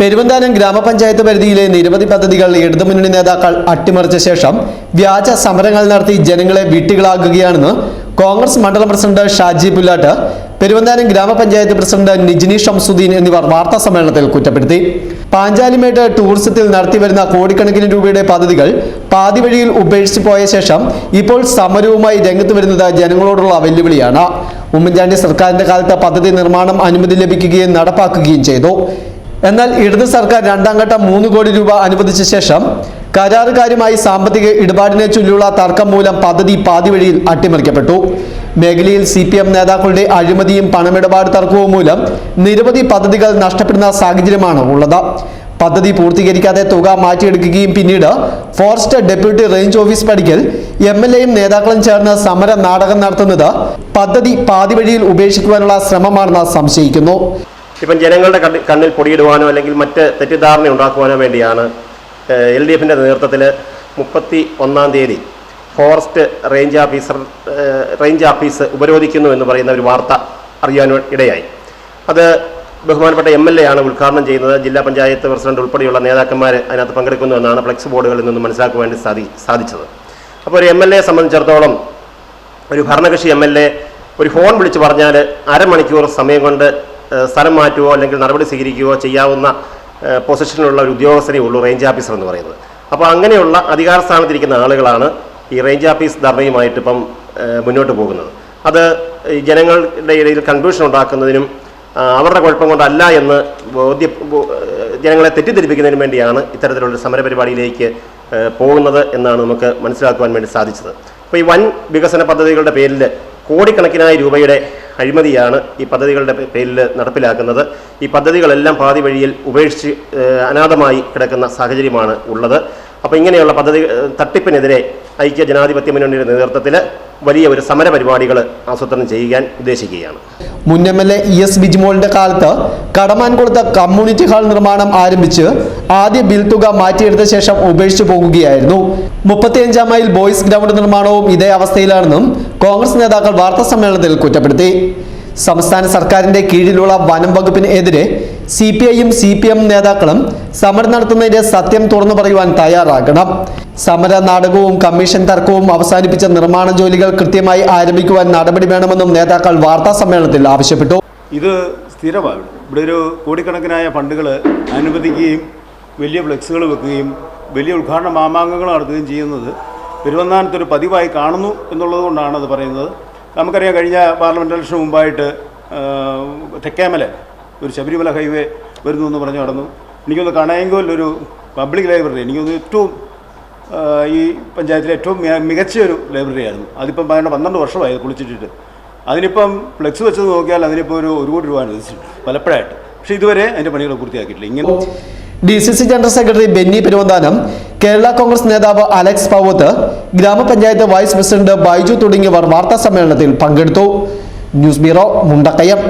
പെരുവന്താനം ഗ്രാമപഞ്ചായത്ത് പരിധിയിലെ നിരവധി പദ്ധതികൾ ഇടതുമുന്നണി നേതാക്കൾ അട്ടിമറിച്ച ശേഷം വ്യാജ സമരങ്ങൾ നടത്തി ജനങ്ങളെ വീട്ടുകളാക്കുകയാണെന്ന് കോൺഗ്രസ് മണ്ഡലം പ്രസിഡന്റ് ഷാജി പുല്ലാട്ട് പെരുവന്താനം ഗ്രാമപഞ്ചായത്ത് പ്രസിഡന്റ് നിജിനി ഷംസുദ്ദീൻ എന്നിവർ വാർത്താ സമ്മേളനത്തിൽ കുറ്റപ്പെടുത്തി. പാഞ്ചാലിമേട്ട് ടൂറിസത്തിൽ നടത്തിവരുന്ന കോടിക്കണക്കിന് രൂപയുടെ പദ്ധതികൾ പാതി വഴിയിൽ ഉപേക്ഷിച്ചു പോയ ശേഷം ഇപ്പോൾ സമരവുമായി രംഗത്ത് വരുന്നത് ജനങ്ങളോടുള്ള വെല്ലുവിളിയാണ്. ഉമ്മൻചാണ്ടി സർക്കാരിന്റെ കാലത്ത് പദ്ധതി നിർമ്മാണം അനുമതി ലഭിക്കുകയും നടപ്പാക്കുകയും ചെയ്തു. എന്നാൽ ഇടത് സർക്കാർ രണ്ടാം ഘട്ടം മൂന്ന് കോടി രൂപ അനുവദിച്ച ശേഷം കരാറുകാരുമായി സാമ്പത്തിക ഇടപാടിനെ ചൊല്ലിയുള്ള തർക്കം മൂലം പദ്ധതി പാതിവഴിയിൽ അട്ടിമറിക്കപ്പെട്ടു. മേഖലയിൽ സി പി എം നേതാക്കളുടെ അഴിമതിയും പണമിടപാട് തർക്കവും മൂലം നിരവധി പദ്ധതികൾ നഷ്ടപ്പെടുന്ന സാഹചര്യമാണ് ഉള്ളത്. പദ്ധതി പൂർത്തീകരിക്കാതെ തുക മാറ്റിയെടുക്കുകയും പിന്നീട് ഫോറസ്റ്റ് ഡെപ്യൂട്ടി റേഞ്ച് ഓഫീസ് പഠിക്കൽ എം എൽ എയും നേതാക്കളും ചേർന്ന് സമര നാടകം നടത്തുന്നത് പദ്ധതി പാതിവഴിയിൽ ഉപേക്ഷിക്കുവാനുള്ള ശ്രമമാണെന്ന് സംശയിക്കുന്നു. ഇപ്പം ജനങ്ങളുടെ കണ്ണിൽ പൊടിയിടുവാനോ അല്ലെങ്കിൽ മറ്റ് തെറ്റിദ്ധാരണ ഉണ്ടാക്കുവാനോ വേണ്ടിയാണ് എൽ ഡി എഫിന്റെ നേതൃത്വത്തിൽ മുപ്പത്തി ഒന്നാം തീയതി forest range officer range office ഉപരോധിക്കുന്നു എന്ന് പറയുന്ന ഒരു വാർത്ത അറിയാൻ ഇടയായി. അത് ബഹുമാനപ്പെട്ട എം എൽ എ ആണ് ഉദ്ഘാടനം ചെയ്യുന്നത്. ജില്ലാ പഞ്ചായത്ത് പ്രസിഡന്റ് ഉൾപ്പെടെയുള്ള നേതാക്കന്മാർ അതിനകത്ത് പങ്കെടുക്കുന്നു എന്നാണ് ഫ്ലെക്സ് ബോർഡുകളിൽ നിന്ന് മനസ്സിലാക്കുവാൻ സാധി സാധിച്ചത്. അപ്പോൾ ഒരു എം എൽ എ സംബന്ധിച്ചിടത്തോളം ഒരു ഭരണകക്ഷി എം എൽ എ ഒരു ഫോൺ വിളിച്ച് പറഞ്ഞാൽ അരമണിക്കൂർ സമയം കൊണ്ട് സ്ഥലം മാറ്റുകയോ അല്ലെങ്കിൽ നടപടി സ്വീകരിക്കുകയോ ചെയ്യാവുന്ന പൊസിഷനിലുള്ള ഒരു ഉദ്യോഗസ്ഥനേ ഉള്ളൂ റേഞ്ച് ഓഫീസർ എന്ന് പറയുന്നത്. അപ്പോൾ അങ്ങനെയുള്ള അധികാര സ്ഥാനത്തിരിക്കുന്ന ആളുകളാണ് ഈ റേഞ്ച് ഓഫീസ് ധർണയുമായിട്ട് ഇപ്പം മുന്നോട്ട് പോകുന്നത്. അത് ജനങ്ങളുടെ ഇടയിൽ കൺഫ്യൂഷൻ ഉണ്ടാക്കുന്നതിനും അവരുടെ കുഴപ്പം കൊണ്ടല്ല എന്ന് ബോധ്യ ജനങ്ങളെ തെറ്റിദ്ധരിപ്പിക്കുന്നതിനു വേണ്ടിയാണ് ഇത്തരത്തിലുള്ള സമരപരിപാടിയിലേക്ക് പോകുന്നത് എന്നാണ് നമുക്ക് മനസ്സിലാക്കുവാൻ വേണ്ടി സാധിച്ചത്. അപ്പോൾ ഈ വൻ വികസന പദ്ധതികളുടെ പേരിൽ കോടിക്കണക്കിനായ രൂപയുടെ അഴിമതിയാണ് ഈ പദ്ധതികളുടെ പേരിൽ നടപ്പിലാക്കുന്നത്. ഈ പദ്ധതികളെല്ലാം പാതി വഴിയിൽ ഉപേക്ഷിച്ച് അനാഥമായി കിടക്കുന്ന സാഹചര്യമാണ് ഉള്ളത്. അപ്പോൾ ഇങ്ങനെയുള്ള പദ്ധതി തട്ടിപ്പിനെതിരെ ഐക്യ ജനാധിപത്യ മുന്നണിയുടെ നേതൃത്വത്തിൽ വലിയ ഒരു സമര പരിപാടികൾ ആസൂത്രണം ചെയ്യാൻ ഉദ്ദേശിക്കുകയാണ്. മുൻ M L A E S ബിജിമോളിന്റെ കാലത്ത് കടമാൻകുളത്ത് കമ്മ്യൂണിറ്റി ഹാൾ നിർമ്മാണം ആരംഭിച്ച് ആദ്യ ബിൽ തുക മാറ്റിയെടുത്ത ശേഷം ഉപേക്ഷിച്ചു പോകുകയായിരുന്നു. മുപ്പത്തിയഞ്ചാം മൈൽ ബോയ്സ് ഗ്രൗണ്ട് നിർമ്മാണവും ഇതേ അവസ്ഥയിലാണെന്നും കോൺഗ്രസ് നേതാക്കൾ വാർത്താ സമ്മേളനത്തിൽ കുറ്റപ്പെടുത്തി. സംസ്ഥാന സർക്കാരിന്റെ കീഴിലുള്ള വനം വകുപ്പിന് എതിരെ സി പി ഐയും സി പി എം നേതാക്കളും സമരം നടത്തുന്നതിന്റെ സത്യം തുറന്നു പറയുവാൻ തയ്യാറാകണം. സമര നാടകവും കമ്മീഷൻ തർക്കവും അവസാനിപ്പിച്ച നിർമ്മാണ ജോലികൾ കൃത്യമായി ആരംഭിക്കുവാൻ നടപടി വേണമെന്നും നേതാക്കൾ വാർത്താ സമ്മേളനത്തിൽ ആവശ്യപ്പെട്ടു. ഇത് സ്ഥിരമാണ് ഇവിടെ ഒരു കോടിക്കണക്കിനായ ഫണ്ടുകൾ അനുവദിക്കുകയും വലിയ ഫ്ലെക്സുകൾ വെക്കുകയും വലിയ ഉദ്ഘാടന മാമാങ്കങ്ങൾ നടത്തുകയും ചെയ്യുന്നത് പെരുവന്നാനത്ത് ഒരു പതിവായി കാണുന്നു എന്നുള്ളത് കൊണ്ടാണ് അത് പറയുന്നത്. നമുക്കറിയാം കഴിഞ്ഞ പാർലമെന്റ് ഇലക്ഷന് മുമ്പായിട്ട് തെക്കേമല ഒരു ശബരിമല ഹൈവേ വരുന്നു എന്ന് പറഞ്ഞു നടന്നു. എനിക്കൊന്ന് കണയങ്കോലൊരു പബ്ലിക് ലൈബ്രറി എനിക്കൊന്ന് ഏറ്റവും ഈ പഞ്ചായത്തിലെ ഏറ്റവും മികച്ച ഒരു ലൈബ്രറി ആയിരുന്നു. അതിപ്പം പന്ത്രണ്ട് പന്ത്രണ്ട് വർഷമായി കുളിച്ചിട്ടിട്ട്. അതിനിപ്പം ഫ്ലെക്സ് വെച്ചത് നോക്കിയാൽ അതിനിപ്പോൾ ഒരു ഒരു കോടി രൂപ അനുവദിച്ചിട്ടുണ്ട് പലപ്പോഴായിട്ട്. പക്ഷേ ഇതുവരെ അതിന്റെ പണികൾ പൂർത്തിയാക്കിയിട്ടില്ല. ഇങ്ങനെ D C C general secretary Benny Peruvanthanam Kerala Congress നേതാവ് അലക്സ് പവോത്ത് ഗ്രാമപഞ്ചായത്ത് വൈസ് പ്രസിഡന്റ് ബൈജു തുടങ്ങിയവർ വാർത്താ സമ്മേളനത്തിൽ പങ്കെടുത്തു. News bureau Mundakayam.